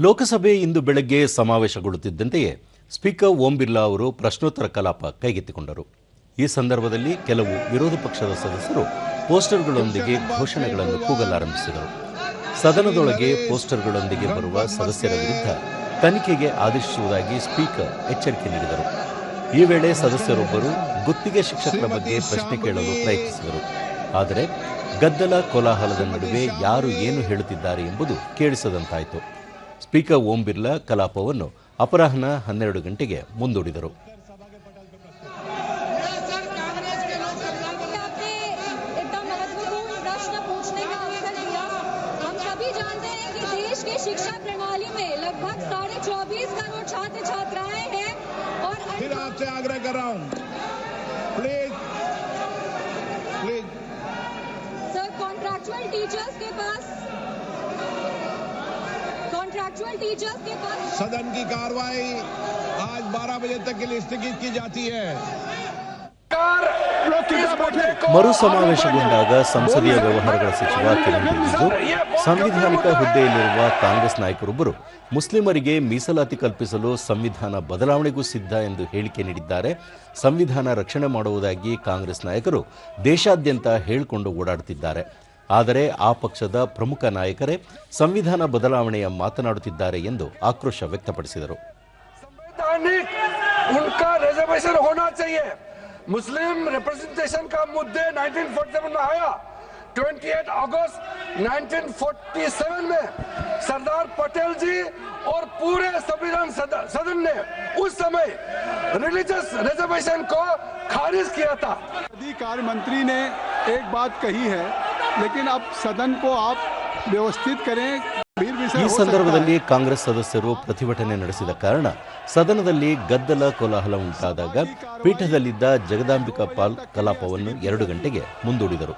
ಲೋಕಸಭೆ ಇಂದು ಬೆಳಗ್ಗೆ ಸಮಾವೇಶಗೊಳ್ಳುತ್ತಿದ್ದಂತೆಯೇ ಸ್ಪೀಕರ್ ಓಂ ಬಿರ್ಲಾ ಅವರು ಪ್ರಶ್ನೋತ್ತರ ಕಲಾಪ ಕೈಗೆತ್ತಿಕೊಂಡರು. ಈ ಸಂದರ್ಭದಲ್ಲಿ ಕೆಲವು ವಿರೋಧ ಪಕ್ಷದ ಸದಸ್ಯರು ಪೋಸ್ಟರ್ಗಳೊಂದಿಗೆ ಘೋಷಣೆಗಳನ್ನು ಕೂಗಲಾರಂಭಿಸಿದರು. ಸದನದೊಳಗೆ ಪೋಸ್ಟರ್ಗಳೊಂದಿಗೆ ಬರುವ ಸದಸ್ಯರ ವಿರುದ್ಧ ತನಿಖೆಗೆ ಆದೇಶಿಸುವುದಾಗಿ ಸ್ಪೀಕರ್ ಎಚ್ಚರಿಕೆ ನೀಡಿದರು. ಈ ವೇಳೆ ಸದಸ್ಯರೊಬ್ಬರು ಗುತ್ತಿಗೆ ಶಿಕ್ಷಕರ ಬಗ್ಗೆ ಪ್ರಶ್ನೆ ಕೇಳಲು ಪ್ರಯತ್ನಿಸಿದರು. ಆದರೆ ಗದ್ದಲ ಕೋಲಾಹಲದ ನಡುವೆ ಯಾರು ಏನು ಹೇಳುತ್ತಿದ್ದಾರೆ ಎಂಬುದು ಕೇಳಿಸದಂತಾಯಿತು. ಸ್ಪೀಕರ್ ಓಂ ಬಿರ್ಲಾ ಕಲಾಪವನ್ನು ಅಪರಾಹ್ನ ಹನ್ನೆರಡು ಗಂಟೆಗೆ ಮುಂದೂಡಿದರು आपने इतना महत्वपूर्ण प्रश्न पूछने का अवसर दिया हम सभी जानते हैं कि देश की शिक्षा प्रणाली में लगभग साढ़े चौबीस करोड़ छात्र छात्राएं हैं और फिर आपसे आग्रह कर रहा हूं please please sir contractual teachers के पास कॉन्ट्रैक्चुअल टीचर्स के पास सदन की कार्रवाई आज 12 बजे तक के लिए स्थगित की जाती है ಮರು ಸಮಾವೇಶಗೊಂಡಾಗ ಸಂಸದೀಯ ವ್ಯವಹಾರಗಳ ಸಚಿವ ಕಿರಣ್ ರಿಜಿಜು ಸಾಂವಿಧಾನಿಕ ಹುದ್ದೆಯಲ್ಲಿರುವ ಕಾಂಗ್ರೆಸ್ ನಾಯಕರೊಬ್ಬರು ಮುಸ್ಲಿಮರಿಗೆ ಮೀಸಲಾತಿ ಕಲ್ಪಿಸಲು ಸಂವಿಧಾನ ಬದಲಾವಣೆಗೂ ಸಿದ್ಧ ಎಂದು ಹೇಳಿಕೆ ನೀಡಿದ್ದಾರೆ ಸಂವಿಧಾನ ರಕ್ಷಣೆ ಮಾಡುವುದಾಗಿ ಕಾಂಗ್ರೆಸ್ ನಾಯಕರು ದೇಶಾದ್ಯಂತ ಹೇಳಿಕೊಂಡು ಓಡಾಡುತ್ತಿದ್ದಾರೆ ಆದರೆ ಆ ಪಕ್ಷದ ಪ್ರಮುಖ ನಾಯಕರೇ ಸಂವಿಧಾನ ಬದಲಾವಣೆಯ ಮಾತನಾಡುತ್ತಿದ್ದಾರೆ ಎಂದು ಆಕ್ರೋಶ ವ್ಯಕ್ತಪಡಿಸಿದರು संवैधानिक उनका रिजर्वेशन होना चाहिए मुस्लिम रिप्रेजेंटेशन का मुद्दे 1947 में आया 28 अगस्त 1947 में सरदार पटेल जी और पूरे संविधान सद- सदन ने उस समय रिलीजियस रिजर्वेशन को खारिज किया था अधिकार मंत्री ने एक बात कही है लेकिन अब सदन को आप व्यवस्थित करें गंभीर विषय ಈ हो सकता है। ಸಂದರ್ಭದಲ್ಲಿ ಕಾಂಗ್ರೆಸ್ ಸದಸ್ಯರು ಪ್ರತಿಭಟನೆ ನಡೆಸಿದ ಕಾರಣ ಸದನದಲ್ಲಿ ಗದ್ದಲ ಕೋಲಾಹಲ ಉಂಟಾದಾಗ ಪೀಠದಲ್ಲಿದ್ದ ಜಗದಾಂಬಿಕಾ ಪಾಲ್ ಕಲಾಪವನ್ನು ಎರಡು ಗಂಟೆಗೆ ಮುಂದೂಡಿದರು